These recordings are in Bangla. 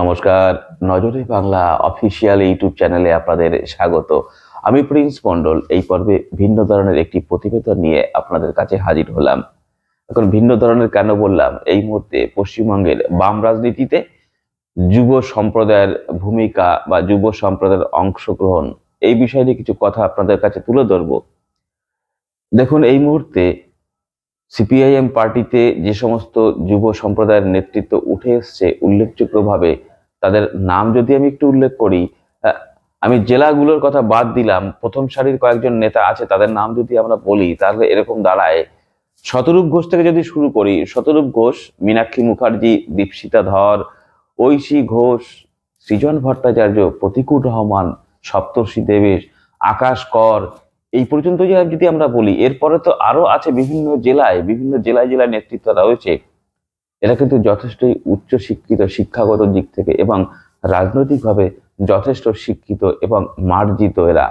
নমস্কার নজরে বাংলা অফিসিয়াল ইউটিউব চ্যানেলে আপনাদের স্বাগত। আমি প্রিন্স মন্ডল এই পর্বে ভিন্ন ধরনের একটি প্রতিবেদন নিয়ে আপনাদের কাছে হাজির হলাম। এখন ভিন্ন ধরনের কেন বললাম? এই মুহূর্তে পশ্চিমবঙ্গের বাম রাজনীতিতে যুব সম্প্রদায়ের ভূমিকা বা যুব সম্প্রদায়ের অংশগ্রহণ, এই বিষয় নিয়ে কিছু কথা আপনাদের কাছে তুলে ধরবো। দেখুন, এই মুহূর্তে সিপিআইএম পার্টিতে যে সমস্ত যুব সম্প্রদায়ের নেতৃত্ব উঠে এসছে, উল্লেখযোগ্যভাবে তাদের নাম যদি আমি একটু উল্লেখ করি আমি জেলাগুলোর কথা বাদ দিলাম, প্রথম সারির কয়েকজন নেতা আছে, তাদের নাম যদি আমরা বলি, তাহলে এরকম দাঁড়ায়। শতরূপ ঘোষ থেকে যদি শুরু করি, শতরূপ ঘোষ, মীনাক্ষী মুখার্জি, দীপশিতা ধর, ঐশী ঘোষ, সৃজন ভট্টাচার্য প্রতিকুর রহমান, সপ্তর্ষি দেবেশ, আকাশ কর, এই পর্যন্ত যদি আমরা বলি, এরপরে তো আরও আছে বিভিন্ন জেলায় বিভিন্ন জেলায় জেলায় নেতৃত্ব রয়েছে। এরা কিন্তু যথেষ্টই উচ্চ শিক্ষিত শিক্ষাগত দিক থেকে এবং রাজনৈতিকভাবে যথেষ্ট শিক্ষিত এবং মার্জিত এরা।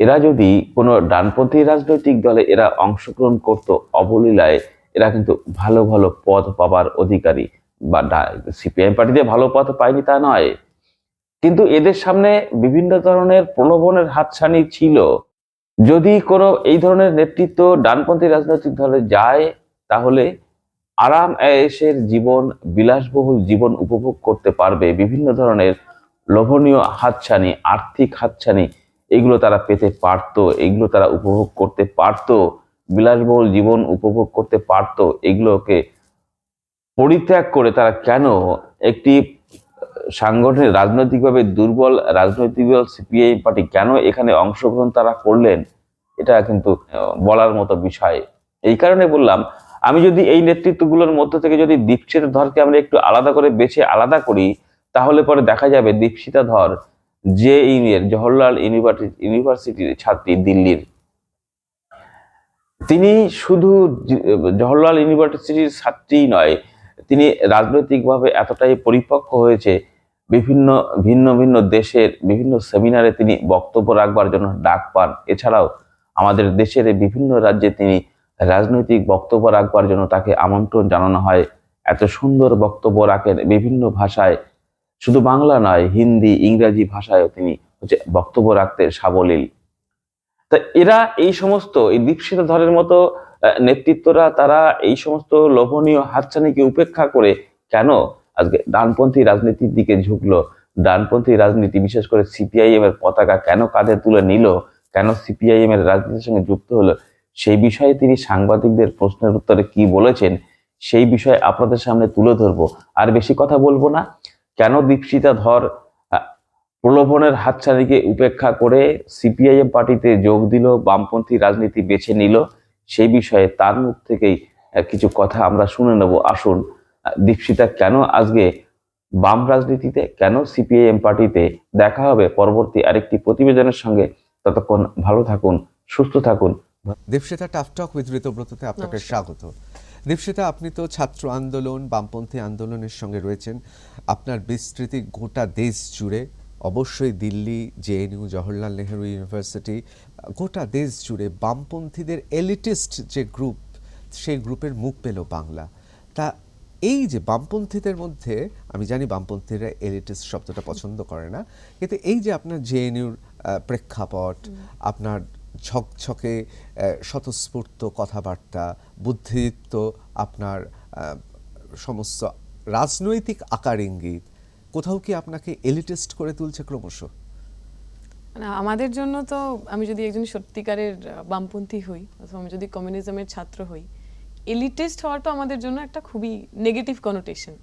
এরা যদি কোনো ডানপন্থী রাজনৈতিক দলে এরা অংশগ্রহণ করত অবলীলায়, এরা কিন্তু ভালো ভালো পদ পাবার অধিকারী বা সিপিআইএম পার্টিতে ভালো পদ পায়নি তা নয়। কিন্তু এদের সামনে বিভিন্ন ধরনের প্রলোভনের হাতছানি ছিল। যদি কোনো এই ধরনের নেতৃত্ব ডানপন্থী রাজনৈতিক দলে যায়, তাহলে আরাম, আয়েসের জীবন, বিলাসবহুল জীবন উপভোগ করতে পারবে। বিভিন্ন ধরনের লোভনীয় হাতছানি, আর্থিক হাতছানি, এগুলো তারা পেতে পারতো, এগুলো তারা উপভোগ করতে পারতো। বিলাসবহুল জীবন উপভোগ করতে পারতো, এগুলোকে পরিত্যাগ করে তারা কেন একটি সাংগঠনিক রাজনৈতিকভাবে দুর্বল রাজনৈতিক দল সিপিআই পার্টি কেন এখানে অংশগ্রহণ তারা করলেন? এটা কিন্তু বলার মতো বিষয়। এই কারণে বললাম আমি যদি এই নেতৃত্বগুলোর মধ্য থেকে যদি দীপশিতা ধরকে আমরা একটু আলাদা করে বেছে আলাদা করি, তাহলে পরে দেখা যাবে দীপশিতা ধর যে ইউনিয়ন, জওহরলাল ইউনিভার্সিটি ইউনিভার্সিটির ছাত্রী দিল্লির। তিনি শুধু জওহরলাল ইউনিভার্সিটির ছাত্রী নয়, তিনি রাজনৈতিকভাবে এতটাই পরিপক্ক হয়েছে, বিভিন্ন ভিন্ন ভিন্ন দেশের বিভিন্ন সেমিনারে তিনি বক্তব্য রাখবার জন্য ডাক পান। এছাড়াও আমাদের দেশের বিভিন্ন রাজ্যে তিনি রাজনৈতিক বক্তব্য রাখবার জন্য তাকে আমন্ত্রণ জানানো হয়। এত সুন্দর বক্তব্য রাখেন বিভিন্ন ভাষায়। শুধু বাংলা নয়, হিন্দি, ইংরাজি ভাষায়ও তিনি হচ্ছে বক্তব্য রাখতে সাবলীল। তা এরা এই সমস্ত, এই দীপশিতা ধরের মতো নেতৃত্বরা তারা এই সমস্ত লোভনীয় হাতছানিকে উপেক্ষা করে কেন আজকে ডানপন্থী রাজনীতির দিকে ঝুঁকলো? ডানপন্থী রাজনীতি, বিশেষ করে সিপিআইএম এর পতাকা কেন কাঁধে তুলে নিল? কেন সিপিআইএম এর রাজনীতির সঙ্গে যুক্ত হলো? সেই বিষয়ে তিনি সাংবাদিকদের প্রশ্নের উত্তরে কি বলেছেন, সেই বিষয়ে আপনাদের সামনে তুলে ধরবো। আর বেশি কথা বলব না। কেন দীপশিতা ধর প্রলোভনের হাতছানিকে উপেক্ষা করে সিপিআইএম পার্টিতে যোগ দিল, বামপন্থী রাজনীতি বেছে নিল, সেই বিষয়ে তার মুখ থেকেই কিছু কথা আমরা শুনে নেব। আসুন দীপশিতা, কেন আজকে বাম রাজনীতিতে, কেন সিপিআইএম পার্টিতে দেখা হবে? পরবর্তী আরেকটি প্রতিবেদনের সঙ্গে ততক্ষণ ভালো থাকুন, সুস্থ থাকুন। দীপশিতা টাফটক উইথ ঋতব্রততে আপনাকে স্বাগত। দীপশিতা আপনি তো ছাত্র আন্দোলন বামপন্থী আন্দোলনের সঙ্গে রয়েছেন। আপনার বিস্তৃতি গোটা দেশ জুড়ে অবশ্যই দিল্লি জেএনইউ জওহরলাল নেহেরু ইউনিভার্সিটি গোটা দেশ জুড়ে বামপন্থীদের এলিটিস্ট যে গ্রুপ সেই গ্রুপের মুখ পেল বাংলা। তা এই যে বামপন্থীদের মধ্যে আমি জানি বামপন্থীরা এলিটিস্ট শব্দটা পছন্দ করে না কিন্তু এই যে আপনার জেএনইউর প্রেক্ষাপট আপনার ঝকঝকে স্বতঃস্ফূর্ত কথাবার্তা, বুদ্ধিদীপ্ত আপনার সমস্ত রাজনৈতিক আকার ইঙ্গিত, কোথাও কি আপনাকে এলিটেস্ট করে তুলছে ক্রমশ? না, আমাদের জন্য তো আমি যদি একজন সত্যিকারের বামপন্থী হই অথবা আমি যদি কমিউনিজমের ছাত্র হই এলিটিস্ট হওয়াটা আমাদের জন্য একটা খুবই নেগেটিভ কনোটেশন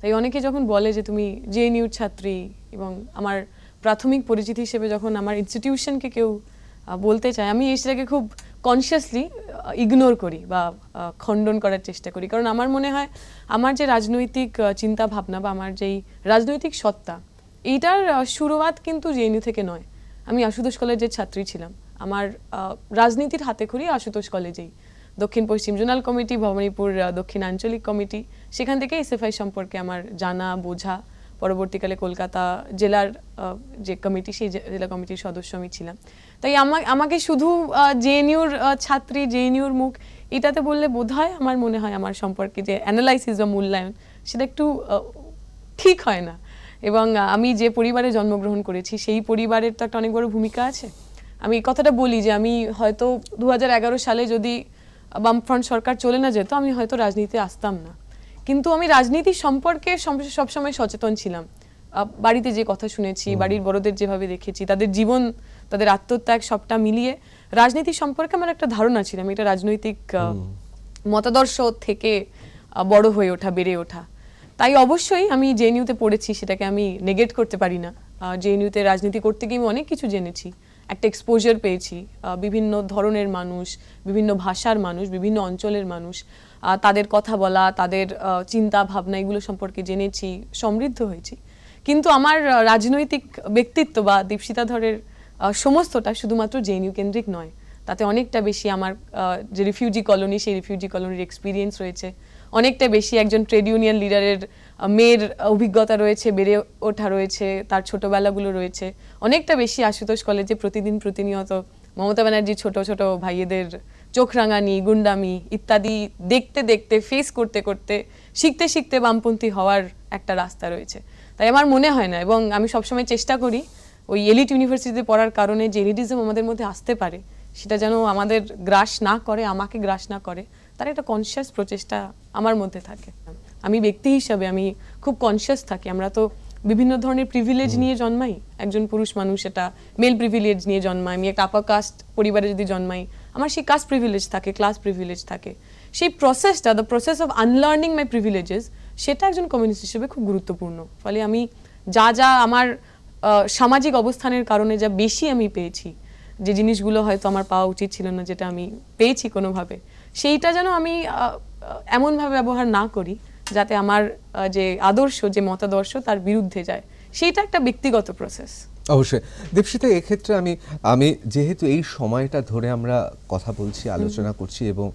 তাই অনেকে যখন বলে যে তুমি জেএনইউর ছাত্রী এবং আমার প্রাথমিক পরিচিতি হিসেবে যখন আমার ইনস্টিটিউশনকে কেউ বলতে চাই, আমি এই সেটাকে খুব কনসিয়াসলি ইগনোর করি বা খণ্ডন করার চেষ্টা করি। কারণ আমার মনে হয়, আমার যে রাজনৈতিক চিন্তা ভাবনা বা আমার যেই রাজনৈতিক সত্তা, এইটার শুরুয়াত কিন্তু জেএনইউ থেকে নয়। আমি আশুতোষ কলেজের ছাত্রী ছিলাম। আমার রাজনীতির হাতে খড়ি আশুতোষ কলেজেই। দক্ষিণ পশ্চিম জোনাল কমিটি, ভবানীপুর দক্ষিণ আঞ্চলিক কমিটি। সেখান থেকে এসএফআই সম্পর্কে আমার জানা, বোঝা পরবর্তীকালে কলকাতা জেলার যে কমিটি, সেই জেলা কমিটির সদস্য আমি ছিলাম। তাই আমা- আমাকে শুধু জেএনইউর ছাত্রী জেএনইউর মুখ, এটাতে বললে বোধ হয় আমার মনে হয় আমার সম্পর্কে যে অ্যানালাইসিস বা মূল্যায়ন, সেটা একটু ঠিক হয় না। এবং আমি যে পরিবারে জন্মগ্রহণ করেছি, সেই পরিবারের তো একটা অনেক বড় ভূমিকা আছে। আমি কথাটা বলি যে আমি হয়তো দু হাজার এগারো সালে যদি বামফ্রন্ট সরকার চলে না যেত, আমি হয়তো রাজনীতিতে আসতাম না। কিন্তু আমি রাজনীতি সম্পর্কে সবসময় সচেতন ছিলাম। বাড়িতে যে কথা শুনেছি বাড়ির বড়দের যেভাবে দেখেছি তাদের জীবন তাদের আত্মত্যাগ সবটা মিলিয়ে রাজনীতি সম্পর্কে আমার একটা ধারণা ছিল। আমি এটা রাজনৈতিক মতাদর্শ থেকে বড় হয়ে ওঠা বেড়ে ওঠা। তাই অবশ্যই আমি জেএনইউতে পড়েছি সেটাকে আমি নেগেট করতে পারি না। জেএনইউতে রাজনীতি করতে গিয়ে আমি অনেক কিছু জেনেছি। একটা এক্সপোজার পেয়েছি। বিভিন্ন ধরনের মানুষ বিভিন্ন ভাষার মানুষ বিভিন্ন অঞ্চলের মানুষ। তাদের কথা বলা, তাদের চিন্তা ভাবনা এগুলো সম্পর্কে জেনেছি, সমৃদ্ধ হয়েছি। কিন্তু আমার রাজনৈতিক ব্যক্তিত্ব বা দীপশিতা ধরের সমস্তটা শুধুমাত্র জেএনইউ কেন্দ্রিক নয়। তাতে অনেকটা বেশি আমার যে রিফিউজি কলোনি, সেই রিফিউজি কলোনির এক্সপিরিয়েন্স রয়েছে। অনেকটা বেশি একজন ট্রেড ইউনিয়ন লিডারের মেয়ের অভিজ্ঞতা রয়েছে, বেড়ে ওঠা রয়েছে, তার ছোটবেলাগুলো রয়েছে। অনেকটা বেশি আশুতোষ কলেজে প্রতিদিন প্রতিনিয়ত মমতা ব্যানার্জি ছোট ছোট ভাইয়েদের চোখ রাঙানি গুন্ডামি ইত্যাদি দেখতে দেখতে ফেস করতে করতে শিখতে শিখতে বামপন্থী হওয়ার একটা রাস্তা রয়েছে। তাই আমার মনে হয় না এবং আমি সবসময় চেষ্টা করি ওই এলিট ইউনিভার্সিটিতে পড়ার কারণে যে এলিটিজম আমাদের মধ্যে আসতে পারে সেটা যেন আমাদের গ্রাস না করে আমাকে গ্রাস না করে তার একটা কনসিয়াস প্রচেষ্টা আমার মধ্যে থাকে। আমি ব্যক্তি হিসাবে আমি খুব কনসিয়াস থাকি। আমরা তো বিভিন্ন ধরনের প্রিভিলেজ নিয়ে জন্মাই। একজন পুরুষ মানুষ এটা মেল প্রিভিলেজ নিয়ে জন্মায়। আমি একটা আপার কাস্ট পরিবারে যদি জন্মাই আমার সেই কাস্ট প্রিভিলেজ থাকে ক্লাস প্রিভিলেজ থাকে। সেই প্রসেসটা the process of unlearning my privileges সেটা একজন কমিউনিস্ট হিসেবে খুব গুরুত্বপূর্ণ। ফলে আমি যা যা আমার সামাজিক অবস্থানের কারণে যা বেশি আমি পেয়েছি, যে জিনিসগুলো হয়তো আমার পাওয়া উচিত ছিল না, যেটা আমি পেয়েছি কোনোভাবে, সেইটা যেন আমি এমনভাবে ব্যবহার না করি, যাতে আমার যে আদর্শ, যে মতাদর্শ তার বিরুদ্ধে যায়। সেইটা একটা ব্যক্তিগত প্রসেস অবশ্যই। দীপশিতা এক্ষেত্রে আমি আমি যেহেতু এই সময়টা ধরে আমরা কথা বলছি আলোচনা করছি এবং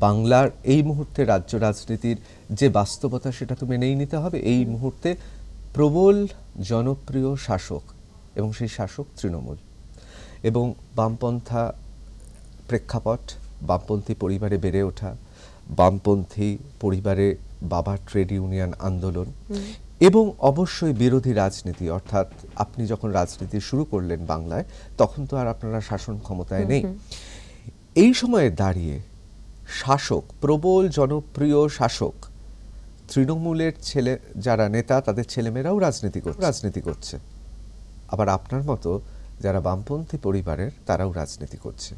বাংলার এই মুহূর্তে রাজ্য রাজনীতির যে বাস্তবতা সেটা তো মেনেই নিতে হবে এই মুহূর্তে প্রবল জনপ্রিয় শাসক এবং সেই শাসক তৃণমূল এবং বামপন্থা প্রেক্ষাপট বামপন্থী পরিবারে বেড়ে ওঠা বামপন্থী পরিবারে বাবা ট্রেড ইউনিয়ন আন্দোলন এবং অবশ্যই বিরোধী রাজনীতি অর্থাৎ আপনি যখন রাজনীতি শুরু করলেন বাংলায় তখন তো আর আপনারা শাসন ক্ষমতায় নেই। এই সময়ে দাঁড়িয়ে শাসক প্রবল জনপ্রিয় শাসক তৃণমূলের ছেলে যারা নেতা তাদের ছেলেমেয়েরাও রাজনীতি করছে। রাজনীতি করছে। আবার আপনার মতো যারা বামপন্থী পরিবারের তারাও রাজনীতি করছে।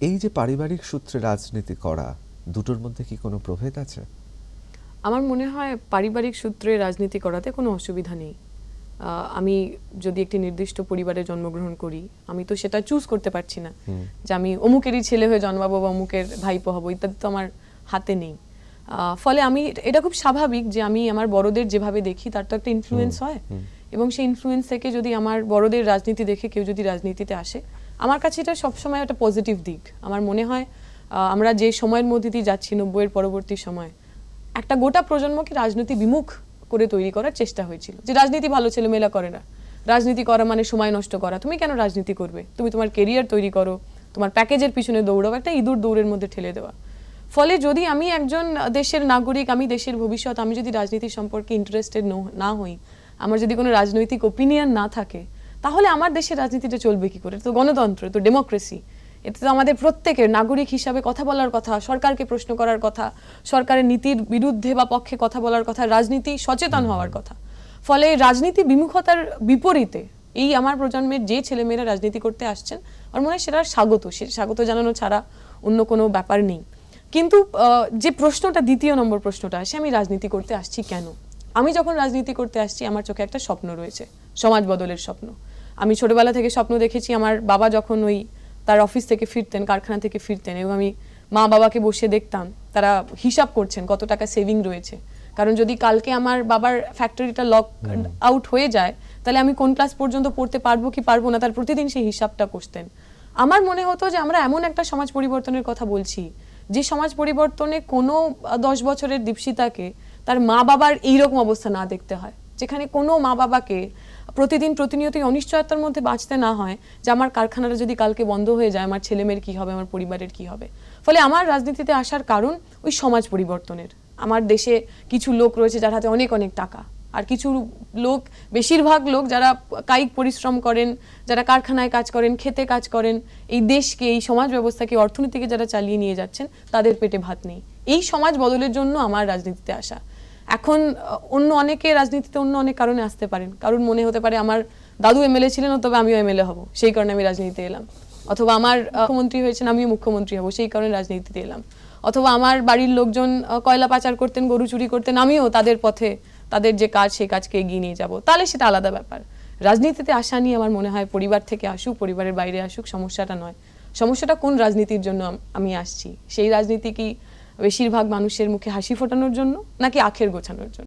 এই যে পারিবারিক সূত্রে রাজনীতি করা দুটোর মধ্যে কি কোনো প্রভেদ আছে? আমার মনে হয় পারিবারিক সূত্রে রাজনীতি করাতে কোনো অসুবিধা নেই। আমি যদি একটি নির্দিষ্ট পরিবারে জন্মগ্রহণ করি আমি তো সেটা চুজ করতে পারছি না যে আমি অমুকেরই ছেলে হয়ে জন্মাবো বা অমুকের ভাইপো হব ইত্যাদি তো আমার হাতে নেই। ফলে আমি এটা খুব স্বাভাবিক যে আমি আমার বড়দের যেভাবে দেখি তার তো একটা ইনফ্লুয়েন্স হয়। এবং সেই ইনফ্লুয়েন্স থেকে যদি আমার বড়দের রাজনীতি দেখে কেউ যদি রাজনীতিতে আসে আমার কাছে এটা সবসময় একটা পজিটিভ দিক। আমার মনে হয় আমরা যে সময়ের মধ্যে দিয়ে যাচ্ছি নব্বইয়ের পরবর্তী সময় একটা গোটা প্রজন্মকে রাজনীতি বিমুখ করে তৈরি করার চেষ্টা হয়েছিল। যে রাজনীতি ভালো ছেলেমেয়েরা করে না। রাজনীতি করা মানে সময় নষ্ট করা। তুমি কেন রাজনীতি করবে? তুমি তোমার কেরিয়ার তৈরি করো। তোমার প্যাকেজের পিছনে দৌড়াও। একটা ইঁদুর দৌড়ের মধ্যে ঠেলে দেওয়া। ফলে যদি আমি একজন দেশের নাগরিক, আমি দেশের ভবিষ্যৎ, আমি যদি রাজনীতি সম্পর্কে ইন্টারেস্টেড না হই, আমার যদি কোনো রাজনৈতিক ওপিনিয়ন না থাকে, তাহলে আমার দেশের রাজনীতিটা চলবে কি করে? তো গণতন্ত্র, তো ডেমোক্রেসি এতে তো আমাদের প্রত্যেকের নাগরিক হিসাবে কথা বলার কথা সরকারকে প্রশ্ন করার কথা সরকারের নীতির বিরুদ্ধে বা পক্ষে কথা বলার কথা রাজনীতি সচেতন হওয়ার কথা। ফলে রাজনীতি বিমুখতার বিপরীতে এই আমার প্রজন্মের যে ছেলেমেয়েরা রাজনীতি করতে আসছেন আমার মনে হয় সেটা স্বাগত সে স্বাগত জানানো ছাড়া অন্য কোনো ব্যাপার নেই। কিন্তু যে প্রশ্নটা দ্বিতীয় নম্বর প্রশ্নটা আসে আমি রাজনীতি করতে আসছি কেন? আমি যখন রাজনীতি করতে আসছি আমার চোখে একটা স্বপ্ন রয়েছে সমাজ বদলের স্বপ্ন। আমি ছোটবেলা থেকে স্বপ্ন দেখেছি আমার বাবা যখন ওই তার অফিস থেকে ফিরতেন কারখানা থেকে ফিরতেন এবং আমি মা বাবাকে বসে দেখতাম। তারা হিসাব করছেন কত টাকা সেভিং রয়েছে। কারণ যদি কালকে আমার বাবার ফ্যাক্টরিটা লক আউট হয়ে যায় তাহলে আমি কোন ক্লাস পর্যন্ত পড়তে পারব কি পারব না তার প্রতিদিন সেই হিসাবটা করতেন। আমার মনে হতো যে আমরা এমন একটা সমাজ পরিবর্তনের কথা বলছি যে সমাজ পরিবর্তনে কোনো দশ বছরের দীপশিতাকে তার মা বাবার এইরকম অবস্থা না দেখতে হয়। যেখানে কোনো মা বাবাকে প্রতিদিন প্রতিনিয়তই অনিশ্চয়তার মধ্যে বাঁচতে না হয় যে আমার কারখানাটা যদি কালকে বন্ধ হয়ে যায়, আমার ছেলেমেয়ের কী হবে, আমার পরিবারের কি হবে? ফলে আমার রাজনীতিতে আসার কারণ ওই সমাজ পরিবর্তনের। আমার দেশে কিছু লোক রয়েছে যার হাতে অনেক অনেক টাকা। আর কিছু লোক, বেশিরভাগ লোক যারা কায়িক পরিশ্রম করেন, যারা কারখানায় কাজ করেন, খেতে কাজ করেন, এই দেশকে, এই সমাজ ব্যবস্থাকে, অর্থনীতিকে যারা চালিয়ে নিয়ে যাচ্ছেন, তাদের পেটে ভাত নেই। এই সমাজ বদলের জন্য আমার রাজনীতিতে আসা। এখন অন্য অনেকে রাজনীতিতে অন্য অনেক কারণে আসতে পারেন। কারণ মনে হতে পারে আমার দাদু এমএলএ ছিলেন তবে আমিও এমএলএ হব। সেই কারণে আমি রাজনীতিতে এলাম। অথবা আমার মুখ্যমন্ত্রী হয়েছেন, আমিও মুখ্যমন্ত্রী হব। সেই কারণে রাজনীতিতে এলাম। অথবা আমার বাড়ির লোকজন কয়লা পাচার করতেন, গরু চুরি করতেন, আমিও তাদের পথে, তাদের যে কাজ, সেই কাজকে এগিয়ে নিয়ে যাব। তাহলে সেটা আলাদা ব্যাপার। রাজনীতিতে আসা নিয়ে আমার মনে হয় পরিবার থেকে আসুক, পরিবারের বাইরে আসুক, সমস্যাটা নয়। সমস্যাটা কোন রাজনীতির জন্য আমি আসছি? সেই রাজনীতি কি বেশিরভাগ মানুষের মুখে হাসি ফোটানোর জন্য নাকি আখের গোছানোর জন্য?